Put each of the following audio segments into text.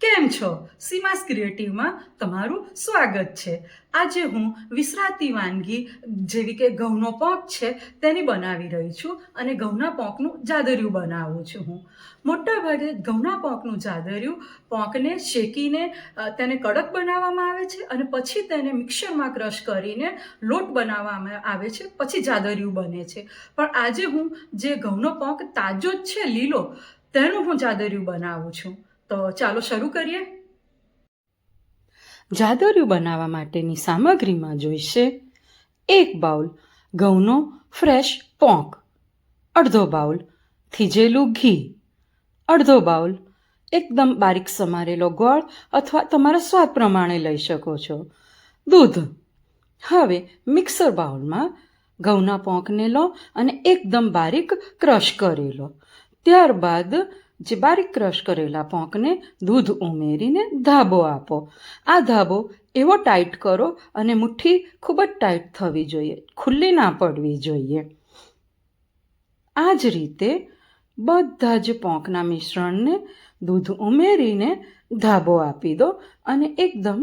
કેમ છો? સીમાસ ક્રિએટિવમાં તમારું સ્વાગત છે. આજે હું વિસરાતી વાનગી જેવી કે ઘઉંનો પોંક છે તેની બનાવી રહી છું અને ઘઉંના પોંકનું જાદરિયું બનાવું છું હું. મોટા ભાગે ઘઉંના પોંકનું જાદરિયું પોંકને શેકીને તેને કડક બનાવવામાં આવે છે અને પછી તેને મિક્સરમાં ક્રશ કરીને લોટ બનાવવામાં આવે છે, પછી જાદરિયું બને છે. પણ આજે હું જે ઘઉંનો પોંક તાજો જ છે લીલો, તેનું હું જાદરિયું બનાવું છું. તો ચાલો શરૂ કરીએ. જાદરિયું બનાવવા માટેની સામગ્રીમાં જોઈશે એક બાઉલ ઘઉંનો ફ્રેશ પોંક, અડધો બાઉલ થીજેલું ઘી, અડધો બાઉલ એકદમ બારીક સમારેલો ગોળ અથવા તમારા સ્વાદ પ્રમાણે લઈ શકો છો. દૂધ, હવે મિક્સર બાઉલમાં ઘઉંના પોંકને લો અને એકદમ બારીક ક્રશ કરી લો. ત્યારબાદ જે બારીક ક્રશ કરેલા પોંકને દૂધ ઉમેરીને ધાબો આપો. આ ધાબો એવો ટાઈટ કરો અને મુઠ્ઠી ખૂબ જ ટાઈટ થવી જોઈએ, ખુલ્લી ના પડવી જોઈએ. આ જ રીતે બધા જ પોંકના મિશ્રણને દૂધ ઉમેરીને ધાબો આપી દો અને એકદમ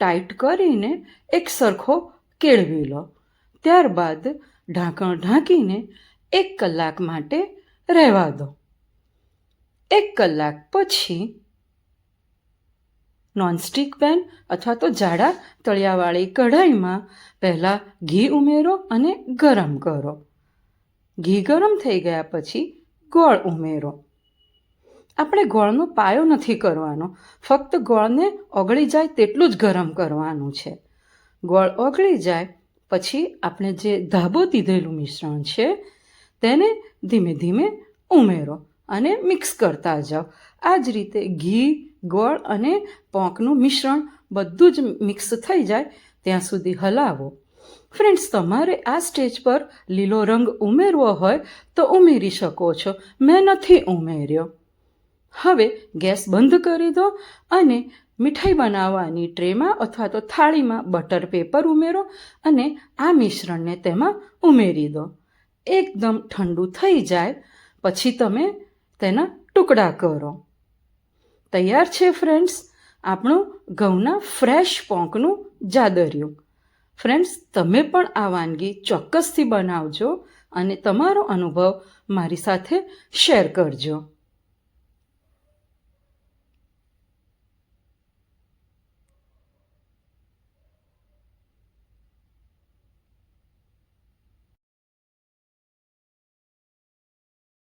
ટાઈટ કરીને એક સરખો કેળવી લો. ત્યારબાદ ઢાંકણ ઢાંકીને એક કલાક માટે રહેવા દો. એક કલાક પછી નોનસ્ટિક પેન અથવા તો જાડા તળિયાવાળી કઢાઈમાં પહેલાં ઘી ઉમેરો અને ગરમ કરો. ઘી ગરમ થઈ ગયા પછી ગોળ ઉમેરો. આપણે ગોળનો પાયો નથી કરવાનો, ફક્ત ગોળને ઓગળી જાય તેટલું જ ગરમ કરવાનું છે. ગોળ ઓગળી જાય પછી આપણે જે ધાબો દીધેલું મિશ્રણ છે, તેને ધીમે ધીમે ઉમેરો. અને મિક્સ કરતા જાઓ. આ જ રીતે ઘી, ગોળ અને પોંકનું મિશ્રણ બધું જ મિક્સ થઈ જાય ત્યાં સુધી હલાવો. ફ્રેન્ડ્સ, તમારે આ સ્ટેજ પર લીલો રંગ ઉમેરવો હોય તો ઉમેરી શકો છો. મેં નથી ઉમેર્યો. હવે ગેસ બંધ કરી દો અને મીઠાઈ બનાવવાની ટ્રેમાં અથવા તો થાળીમાં બટર પેપર ઉમેરો અને આ મિશ્રણને તેમાં ઉમેરી દો. એકદમ ઠંડુ થઈ જાય. પછી તમે તેના ટુકડા કરો. તૈયાર છે ફ્રેન્ડ્સ આપણું ઘઉંના ફ્રેશ પોંકનું જાદરિયું. ફ્રેન્ડ્સ તમે પણ આ વાનગી ચોક્કસથી બનાવજો અને તમારો અનુભવ મારી સાથે શેર કરજો.